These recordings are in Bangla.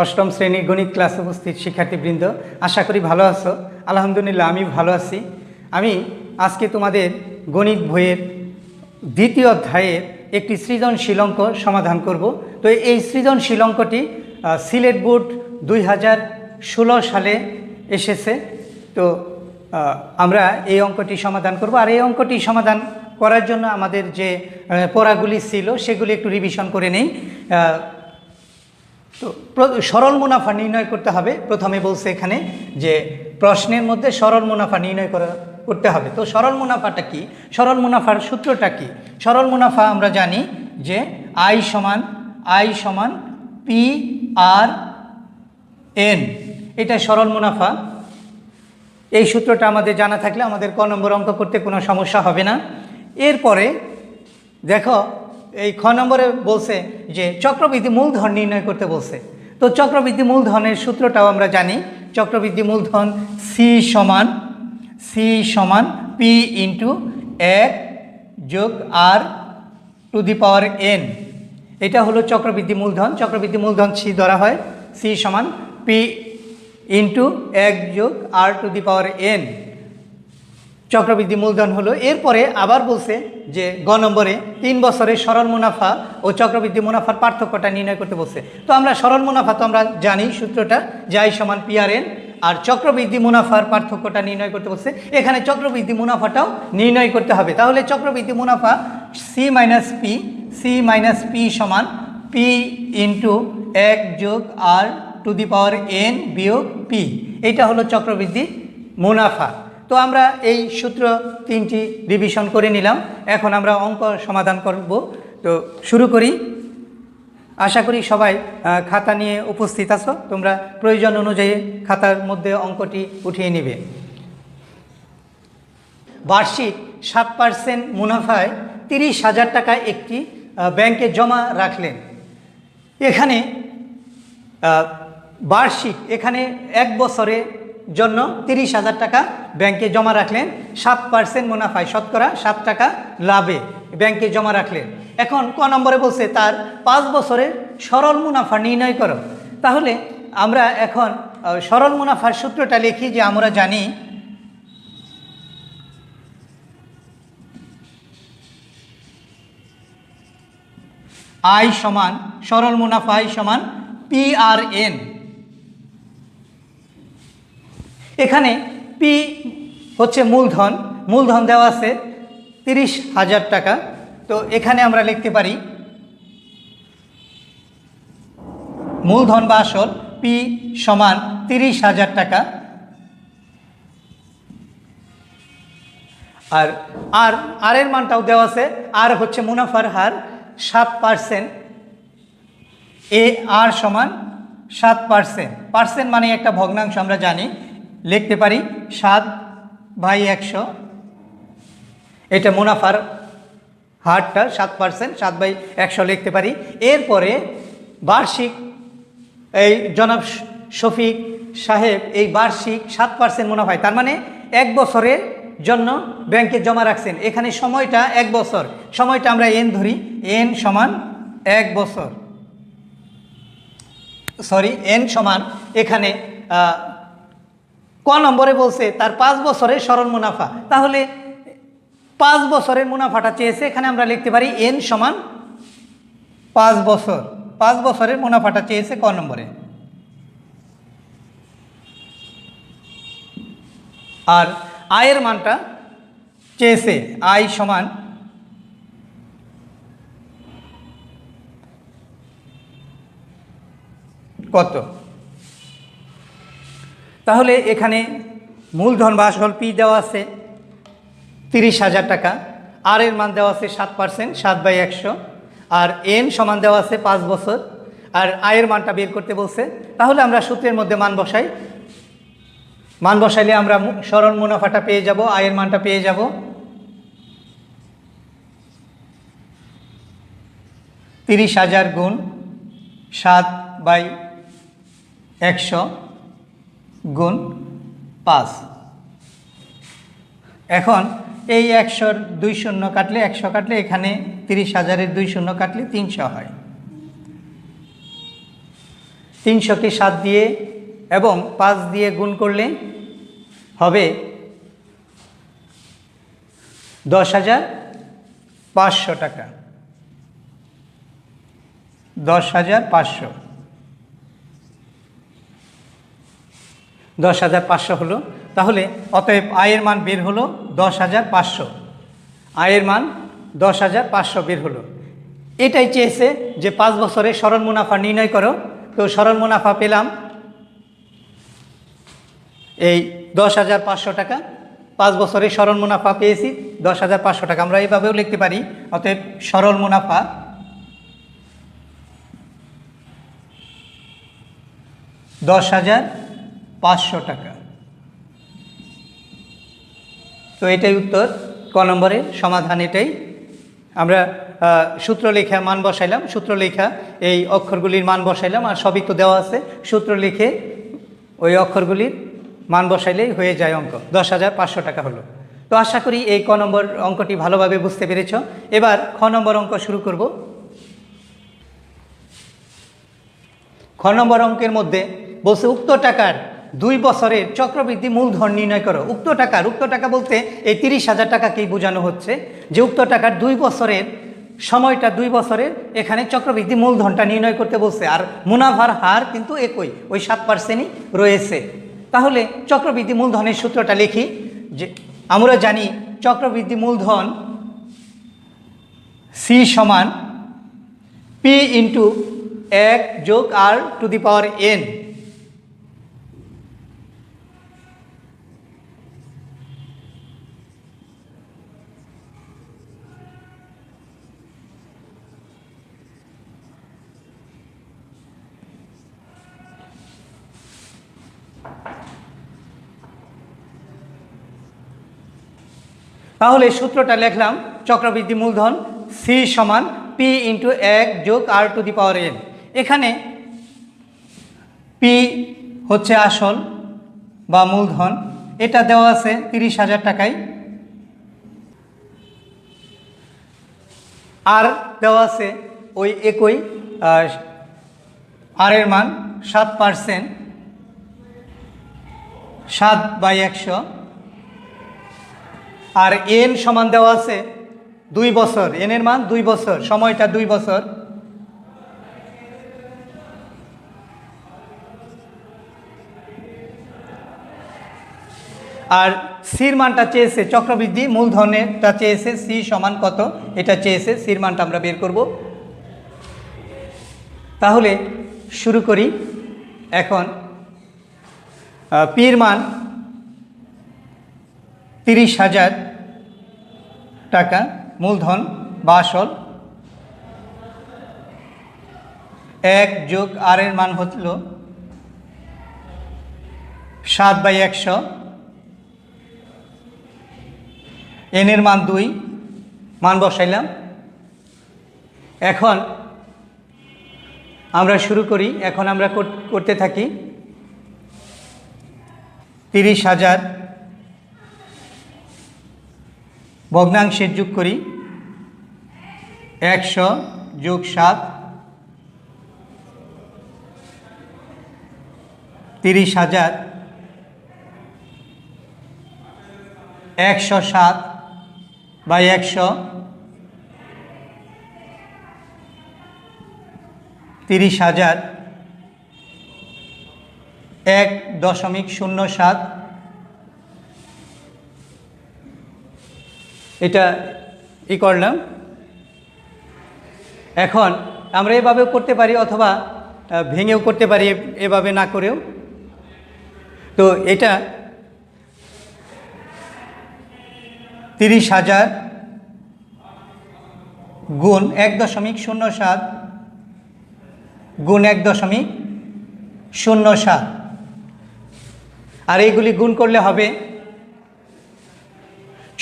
অষ্টম শ্রেণির গণিত ক্লাসে উপস্থিত শিক্ষার্থীবৃন্দ, আশা করি ভালো আছো। আলহামদুলিল্লাহ আমি ভালো আছি। আমি আজকে তোমাদের গণিত বইয়ের দ্বিতীয় অধ্যায়ের একটি সৃজনশীল অঙ্ক সমাধান করব। তো এই সৃজনশীল অঙ্কটি সিলেট বোর্ড দুই হাজার ষোলো সালে এসেছে। তো আমরা এই অঙ্কটি সমাধান করব। আর এই অঙ্কটি সমাধান করার জন্য আমাদের যে পড়াগুলি ছিল, সেগুলি একটু রিভিশন করে নেই। তো সরল মুনাফা নির্ণয় করতে হবে। প্রথমে বলছে এখানে যে প্রশ্নের মধ্যে সরল মুনাফা নির্ণয় করা, করতে হবে। তো সরল মুনাফাটা কি? সরল মুনাফার সূত্রটা কি? সরল মুনাফা আমরা জানি যে আই সমান আই সমান পি আর এন এটা সরল মুনাফা। এই সূত্রটা আমাদের জানা থাকলে আমাদের ক নম্বর অঙ্ক করতে কোনো সমস্যা হবে না। এরপরে দেখো এই খ নম্বরে বলছে যে চক্রবৃদ্ধি মূলধন নির্ণয় করতে বলছে। তো চক্রবৃদ্ধি মূলধনের সূত্রটাও আমরা জানি। চক্রবৃদ্ধি মূলধন সি সমান সি সমান পি ইন্টু এক যোগ R to the power N এটা হলো চক্রবৃদ্ধি মূলধন। চক্রবৃদ্ধি মূলধন সি ধরা হয়। সি সমান পি ইন্টু এক যোগ R to the power N চক্রবৃদ্ধি মূলধন হলো। এরপরে আবার বলছে যে গ নম্বরে তিন বছরে সরল মুনাফা ও চক্রবৃদ্ধি মুনাফার পার্থক্যটা নির্ণয় করতে বলছে। তো আমরা সরল মুনাফা তো আমরা জানি সূত্রটা যাই সমান পিআরএন, আর চক্রবৃদ্ধি মুনাফার পার্থক্যটা নির্ণয় করতে বলছে। এখানে চক্রবৃদ্ধি মুনাফাটাও নির্ণয় করতে হবে। তাহলে চক্রবৃদ্ধি মুনাফা C minus P C minus P সমান পি ইন্টু এক যোগ R to the power N বিয়োগ পি এটা হলো চক্রবৃদ্ধি মুনাফা। তো আমরা এই সূত্র তিনটি রিভিশন করে নিলাম। এখন আমরা অঙ্ক সমাধান করব। তো শুরু করি। আশা করি সবাই খাতা নিয়ে উপস্থিত আছো। তোমরা প্রয়োজন অনুযায়ী খাতার মধ্যে অঙ্কটি উঠিয়ে নিবে। বার্ষিক সাত পার্সেন্ট মুনাফায় তিরিশ হাজার টাকা একটি ব্যাংকে জমা রাখলেন। এখানে বার্ষিক, এখানে এক বছরের জন্য তিরিশ হাজার টাকা ব্যাংকে জমা রাখলেন। সাত পার্সেন্ট মুনাফায় শতকরা সাত টাকা লাভে ব্যাংকে জমা রাখলেন। এখন ক নম্বরে বলছে, তার পাঁচ বছরের সরল মুনাফা নির্ণয় করো। তাহলে আমরা এখন সরল মুনাফার সূত্রটা লিখি যে আমরা জানি, আই সমান সরল মুনাফা, আই সমান পি আর এন। এখানে পি হচ্ছে মূলধন মূলধন দেওয়া আছে তিরিশ হাজার টাকা। তো এখানে আমরা লিখতে পারি মূলধন বা আসল পি সমান তিরিশ হাজার টাকা। আর আর আর এর মানটাও দেওয়া আছে, আর হচ্ছে মুনাফার হার সাত পার্সেন্ট। এ আর সমান সাত পার্সেন্ট। পার্সেন্ট মানে একটা ভগ্নাংশ, আমরা জানি। লিখতে পারি সাত বাই একশো। এটা মুনাফার হারটা সাত পার্সেন্ট, সাত বাই একশো লিখতে পারি। এরপরে বার্ষিক, এই জনাব শফিক সাহেব এই বার্ষিক সাত পার্সেন্ট মুনাফায় তার মানে এক বছরের জন্য ব্যাংকে জমা রাখছেন। এখানে সময়টা এক বছর। সময়টা আমরা এন ধরি। এন সমান এক বছর। সরি, এন সমান এখানে ক নম্বরে বলছে, তার পাঁচ বছরের স্মরণ মুনাফা। তাহলে পাঁচ বছরের মুনাফাটা চেয়েছে, এখানে আমরা লিখতে পারি এন সমান পাঁচ বছর। পাঁচ বছরের মুনাফাটা চেয়েছে ক নম্বরে। আর আয়ের মানটা চেয়েছে, আয় সমান কত? তাহলে এখানে মূলধন বা আসল পি দেওয়া আছে তিরিশ হাজার টাকা, আর এর মান দেওয়া আছে সাত পার্সেন্ট, সাত বাই একশো, আর এন সমান দেওয়া আছে পাঁচ বছর, আর আয়ের মানটা বের করতে বলছে। তাহলে আমরা সূত্রের মধ্যে মান বসাই। মান বসাইলে আমরা সরল মুনাফাটা পেয়ে যাব আয়ের মানটা পেয়ে যাব। তিরিশ হাজার গুণ সাত বাই একশো গুণ পাঁচ। এখন এই একশোর দুই শূন্য কাটলে একশো কাটলে এখানে তিরিশ হাজারের দুই শূন্য কাটলে তিনশো হয়। তিনশোকে সাত দিয়ে এবং পাঁচ দিয়ে গুণ করলে হবে দশ হাজার পাঁচশো টাকা। দশ হাজার পাঁচশো। দশ হাজার পাঁচশো হলো। তাহলে অতএব আয়ের মান বের হলো দশ হাজার পাঁচশো। আয়ের মান দশ হাজার পাঁচশো বের হলো। এটাই চেয়েছে যে পাঁচ বছরে সরল মুনাফা নির্ণয় করো। তো সরল মুনাফা পেলাম এই দশ হাজার পাঁচশো টাকা। পাঁচ বছরে সরল মুনাফা পেয়েছি, দশ হাজার পাঁচশো টাকা। আমরা এইভাবেও লিখতে পারি, অতএব সরল মুনাফা দশ হাজার পাঁচশো টাকা। তো এটাই উত্তর, ক নম্বরের সমাধান এটাই। আমরা সূত্রলেখা মান বসাইলাম, সূত্রলেখা এই অক্ষরগুলির মান বসাইলাম, আর সবই তো দেওয়া আছে। সূত্র লিখে ওই অক্ষরগুলির মান বসাইলেই হয়ে যায় অঙ্ক। দশ হাজার পাঁচশো টাকা হলো। তো আশা করি এই ক নম্বর অঙ্কটি ভালোভাবে বুঝতে পেরেছ। এবার খ নম্বর অঙ্ক শুরু করব। খ নম্বর অঙ্কের মধ্যে বলছে উক্ত টাকার দুই বছরের চক্রবৃদ্ধি মূলধন নির্ণয় করো। উক্ত টাকার উক্ত টাকা বলতে এই তিরিশ হাজার টাকাকেই বোঝানো হচ্ছে? যে উক্ত টাকার দুই বছরের সময়টা, দুই বছরের এখানে চক্রবৃদ্ধি মূলধনটা নির্ণয় করতে বলছে। আর মুনাফার হার কিন্তু একই, ওই সাত পার্সেন্টই রয়েছে। তাহলে চক্রবৃদ্ধি মূলধনের সূত্রটা লিখি যে, আমরা জানি চক্রবৃদ্ধি মূলধন সি সমান পি ইন্টু এক যোগ R to the power N তাহলে সূত্রটা লিখলাম, চক্রবৃদ্ধি মূলধন সি সমান পি ইন্টু এক যোগ R to the power N এখানে পি হচ্ছে আসল বা মূলধন, এটা দেওয়া আছে তিরিশ হাজার টাকায়। আর দেওয়া আছে ওই একই, আর এর মান সাত পার্সেন্ট সাত বাই একশো। আর এন সমান দেওয়া আছে দুই বছর। এনের মান দুই বছর। সময়টা দুই বছর। আর সির মানটা চেয়েছে চক্রবৃদ্ধি, মূলধনেরটা চেয়েছে সি সমান কত? এটা চেয়েছে, সির মানটা আমরা বের করব। তাহলে শুরু করি। এখন পির মান তিরিশ হাজার টাকা মূলধন বা আসল। এক যোগ আর এর মান হল সাত বাই একশো। এন এর মান দুই, মান বসাইলাম। এখন আমরা শুরু করি, এখন আমরা করতে থাকি। তিরিশ হাজার ভগ্নাংশের যোগ করি। একশো যোগ সাত। তিরিশ হাজার। একশো সাত বাই একশো। তিরিশ হাজার। এক দশমিক শূন্য সাত। এটা ই করলাম। এখন আমরা এভাবেও করতে পারি অথবা ভেঙেও করতে পারি এভাবে না করেও। তো এটা তিরিশ হাজার গুণ এক দশমিক শূন্য সাত গুণ এক দশমিক শূন্য সাত। আর এইগুলি গুণ করলে হবে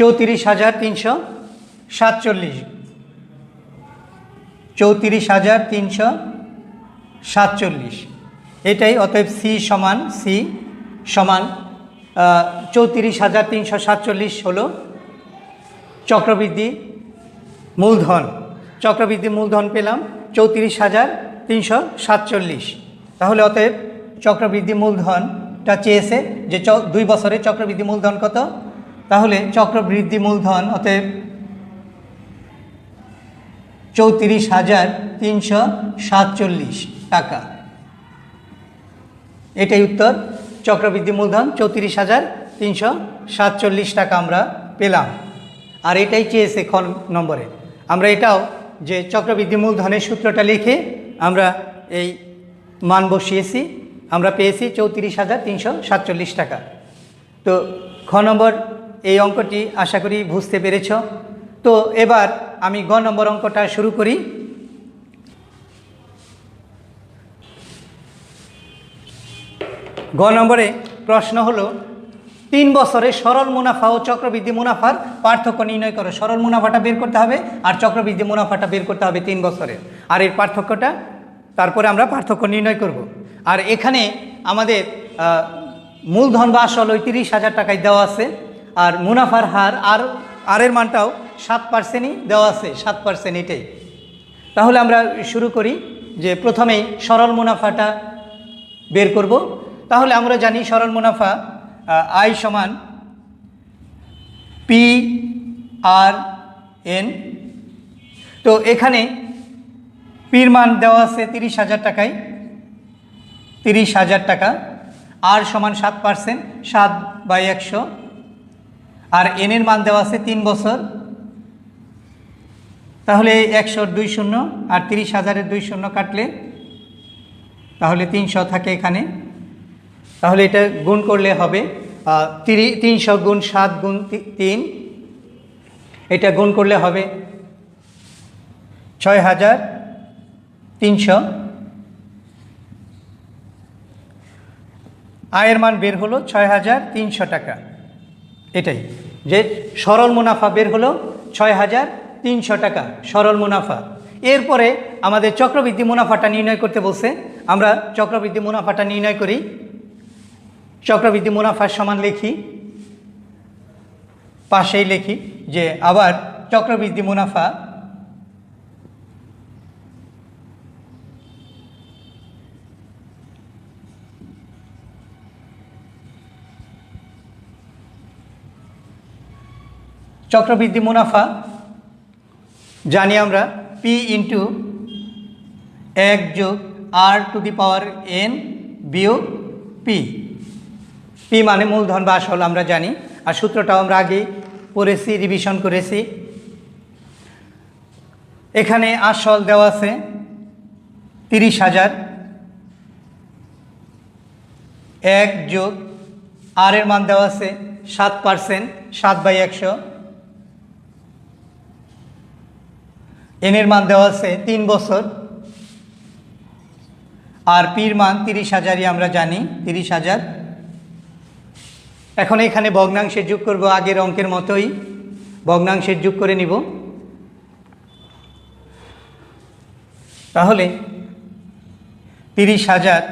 চৌত্রিশ হাজার তিনশো সাতচল্লিশ। চৌত্রিশ হাজার তিনশো সাতচল্লিশ। এটাই অতএব সি সমান সি সমান চৌত্রিশ হাজার তিনশো সাতচল্লিশ হলো চক্রবৃদ্ধি মূলধন। চক্রবৃদ্ধি মূলধন পেলাম চৌত্রিশ হাজার তিনশো সাতচল্লিশ। তাহলে অতএব চক্রবৃদ্ধি মূলধনটা চেয়েছে যে দুই বছরে চক্রবৃদ্ধি মূলধন কত? তাহলে চক্রবৃদ্ধি মূলধন, অতএব চৌত্রিশ হাজার তিনশো সাতচল্লিশ টাকা। এটাই উত্তর, চক্রবৃদ্ধি মূলধন, চৌত্রিশ হাজার তিনশো সাতচল্লিশ টাকা আমরা পেলাম। আর এটাই চেয়েছে খ নম্বরে। আমরা এটাও যে চক্রবৃদ্ধি মূলধনের সূত্রটা লিখে আমরা এই মান বসিয়েছি, আমরা পেয়েছি চৌত্রিশ হাজার তিনশো সাতচল্লিশ টাকা। তো খ নম্বর এই অঙ্কটি আশা করি বুঝতে পেরেছ। তো এবার আমি গ নম্বর অঙ্কটা শুরু করি। গ নম্বরে প্রশ্ন হলো, তিন বছরে সরল মুনাফা ও চক্রবৃদ্ধি মুনাফার পার্থক্য নির্ণয় করো। সরল মুনাফাটা বের করতে হবে আর চক্রবৃদ্ধি মুনাফাটা বের করতে হবে তিন বছরে। আর এর পার্থক্যটা, তারপরে আমরা পার্থক্য নির্ণয় করব। আর এখানে আমাদের মূলধন বা আসল ওই তিরিশ হাজার টাকায় দেওয়া আছে। আর মুনাফার হার আর আরের মানটাও সাত পার্সেন্টই দেওয়া আছে, সাত পার্সেন্ট এটাই। তাহলে আমরা শুরু করি যে প্রথমেই সরল মুনাফাটা বের করব। তাহলে আমরা জানি সরল মুনাফা আই সমান পি আর এন। তো এখানে পির মান দেওয়া আছে তিরিশ হাজার টাকায়। তিরিশ হাজার টাকা। আর সমান সাত পার্সেন্ট, সাত বাই একশো। আর এনের মান দেওয়া আছে তিন বছর। তাহলে একশোর দুই শূন্য আর তিরিশ হাজারের দুই শূন্য কাটলে তাহলে তিনশো থাকে এখানে। তাহলে এটা গুণ করলে হবে তিরি, তিনশো গুণ সাত গুণ তিন। এটা গুণ করলে হবে ছয় হাজার তিনশো। আয়ের মান বের হলো ছয় হাজার তিনশো টাকা। এটাই, যে সরল মুনাফা বের হলো ছয় হাজার তিনশো টাকা, সরল মুনাফা। এরপরে আমাদের চক্রবৃদ্ধি মুনাফাটা নির্ণয় করতে বলছে, আমরা চক্রবৃদ্ধি মুনাফাটা নির্ণয় করি। চক্রবৃদ্ধি মুনাফার সমান লিখি, পাশেই লিখি যে আবার চক্রবৃদ্ধি মুনাফা চক্রবৃদ্ধি মুনাফা, জানি আমরা পি ইন্টু এক যোগ R to the power N বিয়োগ পি পি মানে মূলধন বা আসল আমরা জানি। আর সূত্রটাও আমরা আগে পড়েছি রিভিশন করেছি। এখানে আসল দেওয়া আছে তিরিশ হাজার। এক যোগ আর এর মান দেওয়া আছে সাত পার্সেন্ট সাত বাই একশো। এনের মান দেওয়া আছে তিন বছর। আর পির মান তিরিশ হাজারই আমরা জানি, তিরিশ হাজার। এখন এখানে ভগ্নাংশের যোগ করব আগের অঙ্কের মতোই। ভগ্নাংশের যোগ করে নিব। তাহলে তিরিশ হাজার।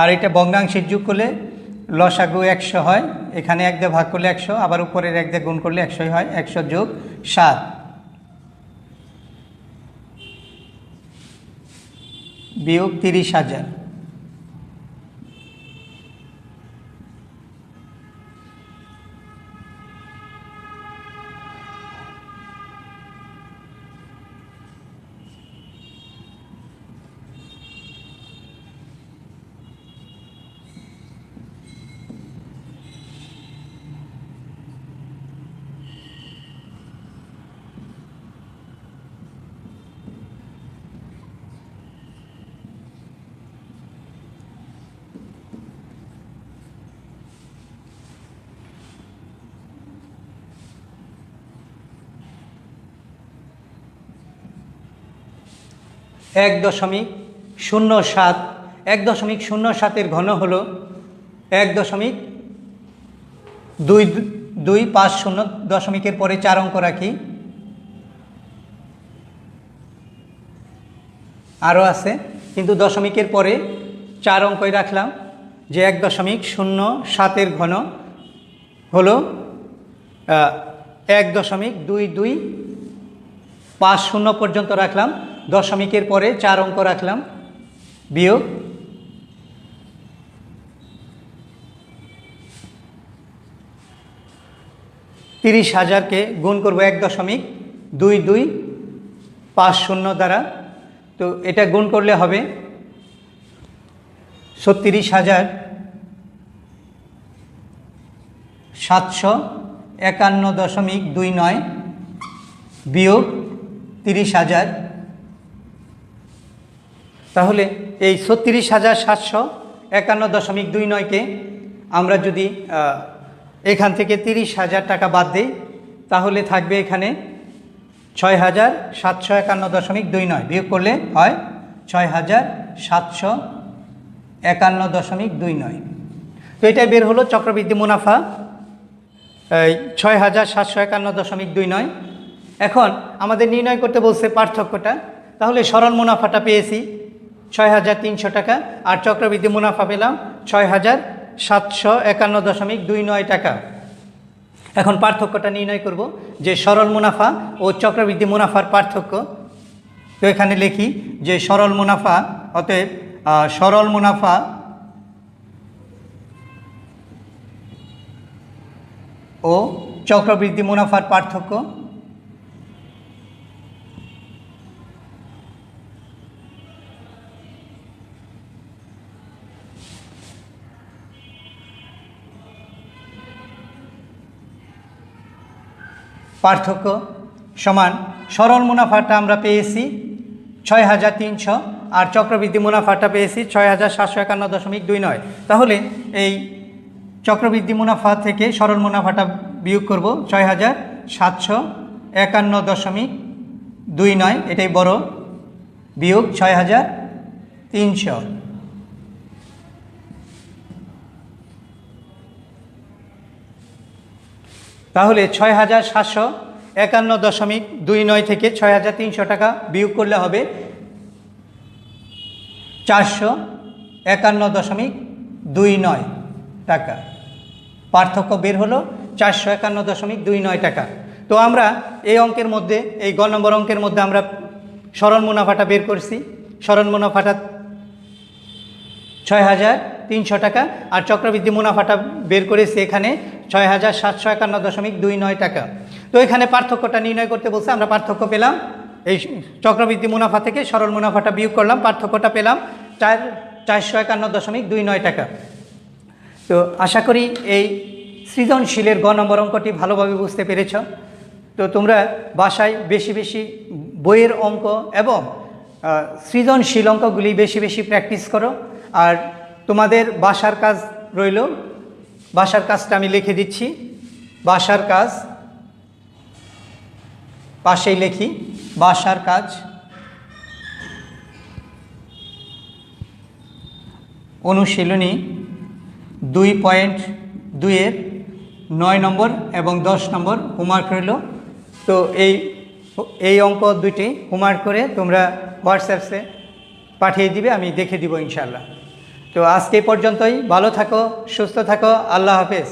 আর এটা ভগ্নাংশের যোগ করলে লসাগু একশো হয়, এখানে এক দিয়ে ভাগ করলে একশো, আবার উপরের এক দিয়ে গুণ করলে একশোই হয়, একশো যোগ সাত। বিয়োগ তিরিশ হাজার। এক দশমিক শূন্য সাত, এক দশমিক শূন্য সাতের ঘন হল এক দশমিক দুই দুই পাঁচ শূন্য দশমিকের পরে চার অঙ্ক রাখি। আরও আছে, কিন্তু দশমিকের পরে চার অঙ্কই রাখলাম, যে এক দশমিক শূন্য সাতের ঘন হলো এক দশমিক দুই দুই পাঁচ শূন্য পর্যন্ত রাখলাম। দশমিকের পরে চার অঙ্ক রাখলাম। বিয়োগ। তিরিশ হাজারকে গুণ করব এক দশমিক দুই দুই পাঁচ শূন্য দ্বারা। তো এটা গুণ করলে হবে ছত্রিশ হাজার সাতশো একান্ন দশমিক দুই নয় বিয়োগ তিরিশ হাজার তাহলে এই ছত্রিশ হাজার সাতশো একান্ন দশমিক দুই নয়কে আমরা যদি এখান থেকে তিরিশ হাজার টাকা বাদ দিই, তাহলে থাকবে এখানে ছয় হাজার সাতশো একান্ন দশমিক দুই নয়। বিয়োগ করলে হয় ছয় হাজার সাতশো একান্ন দশমিক দুই নয়। তো এটাই বের হলো চক্রবৃদ্ধি মুনাফা ছয় হাজার সাতশো একান্ন দশমিক দুই নয়। এখন আমাদের নির্ণয় করতে বলছে পার্থক্যটা। তাহলে সরল মুনাফাটা পেয়েছি ছয় হাজার তিনশো টাকা আর চক্রবৃদ্ধি মুনাফা পেলাম ছয় হাজার সাতশো একান্ন দশমিক দুই নয় টাকা। এখন পার্থক্যটা নির্ণয় করব যে সরল মুনাফা ও চক্রবৃদ্ধি মুনাফার পার্থক্য। তো এখানে লিখি যে সরল মুনাফা, অতএব সরল মুনাফা ও চক্রবৃদ্ধি মুনাফার পার্থক্য পার্থক্য সমান সরল মুনাফাটা আমরা পেয়েছি ছয় হাজার তিনশো আর চক্রবৃদ্ধি মুনাফাটা পেয়েছি ছয় হাজার সাতশো একান্ন দশমিক দুই নয়। তাহলে এই চক্রবৃদ্ধি মুনাফা থেকে সরল মুনাফাটা বিয়োগ করব ছয় হাজার সাতশো একান্ন দশমিক দুই নয়। এটাই বড় বিয়োগ ছয় হাজার তিনশো। তাহলে ছয় হাজার সাতশো একান্ন দশমিক দুই নয় থেকে ছয় হাজার তিনশো টাকা বিয়োগ করলে হবে চারশো একান্ন দশমিক দুই নয় টাকা। পার্থক্য বের হলো চারশো একান্ন দশমিক দুই নয় টাকা। তো আমরা এই অঙ্কের মধ্যে, এই গ নম্বর অঙ্কের মধ্যে আমরা সরল মুনাফাটা বের করছি। সরল মুনাফাটা ছয় হাজার তিনশো টাকা আর চক্রবৃদ্ধি মুনাফাটা বের করেছি এখানে ছয় হাজার সাতশো একান্ন দশমিক দুই নয় টাকা। তো এখানে পার্থক্যটা নির্ণয় করতে বলছে, আমরা পার্থক্য পেলাম। এই চক্রবৃদ্ধি মুনাফা থেকে সরল মুনাফাটা বিয়োগ করলাম, পার্থক্যটা পেলাম চার, চারশো একান্ন দশমিক দুই নয় টাকা। তো আশা করি এই সৃজনশীলের গ নম্বর অঙ্কটি ভালোভাবে বুঝতে পেরেছ। তো তোমরা বাসায় বেশি বেশি বইয়ের অঙ্ক এবং সৃজনশীল অঙ্কগুলি বেশি বেশি প্র্যাকটিস করো। আর তোমাদের বাসার কাজ রইল। বাসার কাজটা আমি লিখে দিচ্ছি। বাসার কাজ, পাশেই লিখি, বাসার কাজ। অনুশীলনী দুই পয়েন্ট দুইয়ের নয় নম্বর এবং দশ নম্বর হোমওয়ার্ক রইল। তো এই এই অঙ্ক দুইটি হোমওয়ার্ক করে তোমরা হোয়াটসঅ্যাপসে পাঠিয়ে দিবে, আমি দেখে দিব ইনশাল্লাহ তো আজকে পর্যন্তই। ভালো থাকো সুস্থ থাকো। আল্লাহ হাফেজ।